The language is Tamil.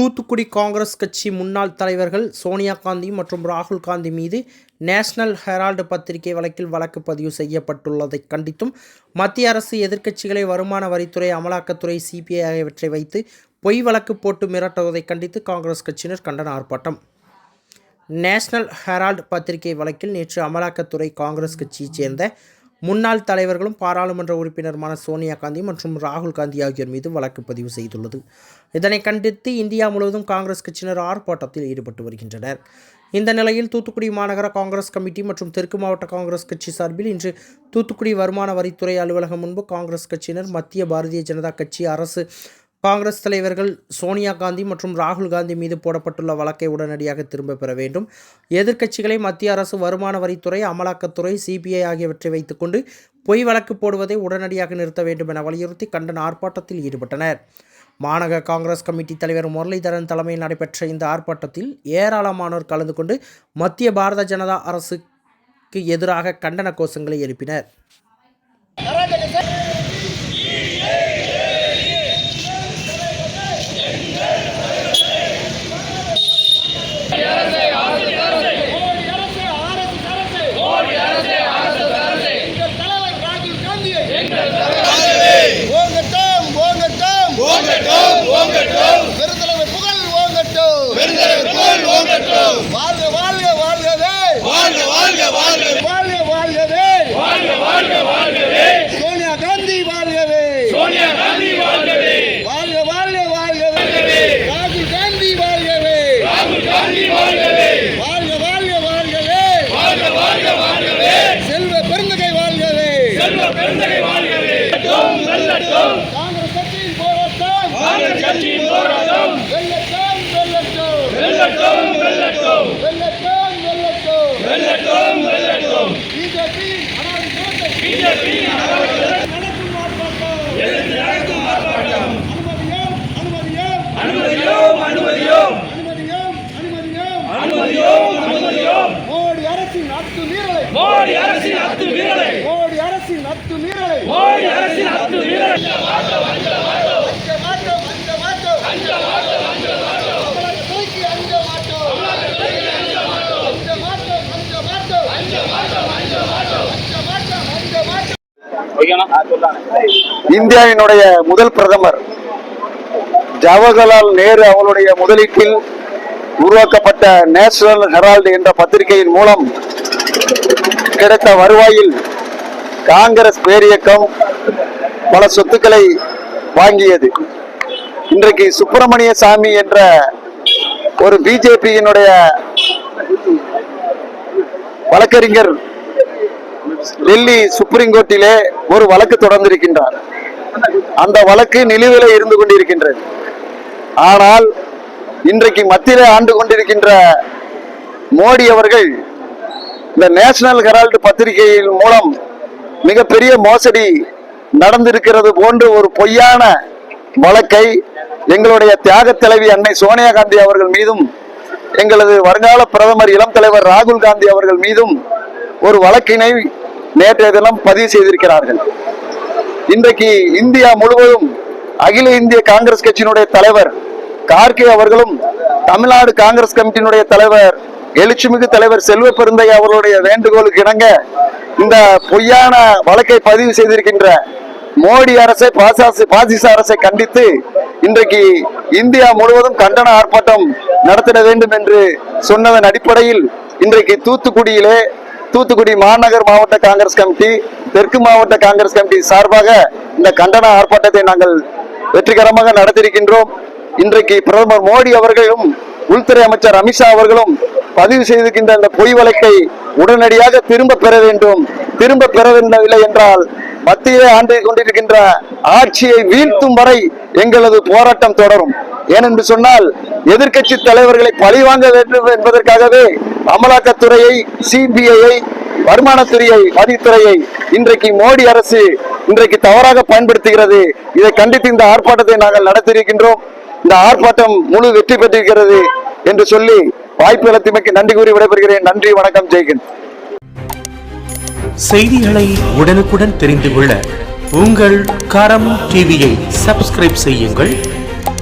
தூத்துக்குடி காங்கிரஸ் கட்சி முன்னாள் தலைவர்கள் சோனியா காந்தி மற்றும் ராகுல் காந்தி மீது நேஷனல் ஹெரால்டு பத்திரிகை வழக்கில் வழக்கு பதிவு செய்யப்பட்டுள்ளதை கண்டித்தும் மத்திய அரசு எதிர்க்கட்சிகளை வருமான வரித்துறை அமலாக்கத்துறை சிபிஐ ஆகியவற்றை வைத்து பொய் வழக்கு போட்டு மிரட்டுவதை கண்டித்து காங்கிரஸ் கட்சியினர் கண்டன ஆர்ப்பாட்டம். நேஷனல் ஹெரால்டு பத்திரிகை வழக்கில் நேற்று அமலாக்கத்துறை காங்கிரஸ் கட்சியைச் சேர்ந்த முன்னாள் தலைவர்களும் பாராளுமன்ற உறுப்பினருமான சோனியா காந்தி மற்றும் ராகுல் காந்தி ஆகியோர் மீது வழக்கு பதிவு செய்துள்ளது. இதனை கண்டித்து இந்தியா முழுவதும் காங்கிரஸ் கட்சியினர் ஆர்ப்பாட்டத்தில் ஈடுபட்டு வருகின்றனர். இந்த நிலையில் தூத்துக்குடி மாநகர காங்கிரஸ் கமிட்டி மற்றும் தெற்கு மாவட்ட காங்கிரஸ் கட்சி சார்பில் இன்று தூத்துக்குடி வருமான வரித்துறை அலுவலகம் முன்பு காங்கிரஸ் கட்சியினர் மத்திய பாரதிய ஜனதா கட்சி அரசு காங்கிரஸ் தலைவர்கள் சோனியா காந்தி மற்றும் ராகுல் காந்தி மீது போடப்பட்டுள்ள வழக்கை உடனடியாக திரும்பப் பெற வேண்டும். எதிர்க்கட்சிகளை மத்திய அரசு வருமான வரித்துறை அமலாக்கத்துறை சிபிஐ ஆகியவற்றை வைத்துக்கொண்டு பொய் வழக்கு போடுவதை உடனடியாக நிறுத்த வேண்டும் என வலியுறுத்தி கண்டன ஆர்ப்பாட்டத்தில் ஈடுபட்டனர். மாநகர காங்கிரஸ் கமிட்டி தலைவர் முரளிதரன் தலைமையில் நடைபெற்ற இந்த ஆர்ப்பாட்டத்தில் ஏராளமானோர் கலந்து கொண்டு மத்திய பாரத ஜனதா அரசுக்கு எதிராக கண்டன கோஷங்களை எழுப்பினர். கட்சியின் போராட்டம். வெல்லட்டும் வெல்லட்டும். வெல்லட்டும் வெல்லட்டும். வெல்லட்டும் வெல்லட்டும் வெல்லட்டும் வெல்லட்டும் பிஜேபி பிஜேபி நடக்கும் ஆர்ப்பாட்டம் நடக்கும் ஆர்ப்பாட்டம் அனுமதியோம் அனுமதியோம் அனுமதியோம் அனுமதியோம் அனுமதியோம் மோடி அரசின் அத்துமீறலை மோடி அரசின் அத்துமீறலை மோடி அரசின் அத்துமீறலை மோடி அரசின் அத்துமீறலை இந்தியாவினுடைய முதல் பிரதமர் ஜவஹர்லால் நேரு அவருடைய முதலீட்டில் உருவாக்கப்பட்ட நேஷனல் ஹெரால்டு என்ற பத்திரிகையின் மூலம் கிடைத்த வருவாயில் காங்கிரஸ் பேரியக்கம் பல சொத்துக்களை வாங்கியது. இன்றைக்கு சுப்பிரமணிய சாமி என்ற ஒரு பிஜேபியினுடைய வழக்கறிஞர் டெல்லி சுப்ரீம் கோர்ட்டிலே ஒரு வழக்கு தொடர்ந்திருக்கின்றார். அந்த வழக்கு நிலுவையில் இருந்து கொண்டிருக்கின்றது. ஆனால் இன்றைக்கு மத்தியிலே ஆண்டு கொண்டிருக்கின்ற மோடி அவர்கள் இந்த நேஷனல் ஹெரால்டு பத்திரிகையின் மூலம் மிகப்பெரிய மோசடி நடந்திருக்கிறது போன்று ஒரு பொய்யான வழக்கை எங்களுடைய தியாக தலைவி அன்னை சோனியா காந்தி அவர்கள் மீதும் எங்களது வருங்கால பிரதமர் இளம் தலைவர் ராகுல் காந்தி அவர்கள் மீதும் ஒரு வழக்கினை நேற்றைய தினம் பதிவு செய்திருக்கிறார்கள். இன்றைக்கு இந்தியா முழுவதும் அகில இந்திய காங்கிரஸ் கட்சியினுடைய தலைவர் கார்கே அவர்களும் தமிழ்நாடு காங்கிரஸ் கமிட்டியினுடைய தலைவர் எழுச்சிமிகு தலைவர் செல்வ பெருந்தை அவர்களுடைய வேண்டுகோளுக்கு இணங்க இந்த பொய்யான வழக்கை பதிவு செய்திருக்கின்ற மோடி அரசை பாசாசு பாசிச அரசை கண்டித்து இன்றைக்கு இந்தியா முழுவதும் கண்டன ஆர்ப்பாட்டம் நடத்திட வேண்டும் என்று சொன்னதன் அடிப்படையில் இன்றைக்கு தூத்துக்குடியிலே தூத்துக்குடி மாநகர் மாவட்ட காங்கிரஸ் கமிட்டி தெற்கு மாவட்ட காங்கிரஸ் கமிட்டி சார்பாக இந்த கண்டன ஆர்ப்பாட்டத்தை நாங்கள் வெற்றிகரமாக நடத்தியிருக்கின்றோம். இன்றைக்கு பிரதமர் மோடி அவர்களும் உள்துறை அமைச்சர் அமித்ஷா அவர்களும் பதிவு செய்திருக்கின்ற இந்த பொய் வழக்கை உடனடியாக திரும்ப பெற வேண்டும். திரும்ப பெறவில்லை என்றால் மத்தியிலே ஆண்டு கொண்டிருக்கின்ற ஆட்சியை வீழ்த்தும் வரை எங்களது போராட்டம் தொடரும். ஏனென்று சொன்னால் எதிர்க்கட்சி தலைவர்களை பழிவாங்க வேண்டும் என்பதற்காகவே அமலாக்கத்துறையை சிபிஐயை வருமானத்துறையை வரித்துறையை இன்றைக்கு மோடி அரசு இன்றைக்கு தவறாக பயன்படுத்துகிறது. இதை கண்டித்து இந்த ஆர்ப்பாட்டத்தை நாங்கள் நடத்தியிருக்கின்றோம். இந்த ஆர்ப்பாட்டம் முழு வெற்றி பெற்றிருக்கிறது என்று சொல்லி வாய்ப்பு அளித்தமைக்கு நன்றி கூறி விடைபெறுகிறேன். நன்றி வணக்கம் ஜெய்கின் செய்திகளை உடனுக்குடன் தெரிந்து கொள்ள உங்கள் கரம் டிவியை சப்ஸ்கிரைப் செய்யுங்கள்.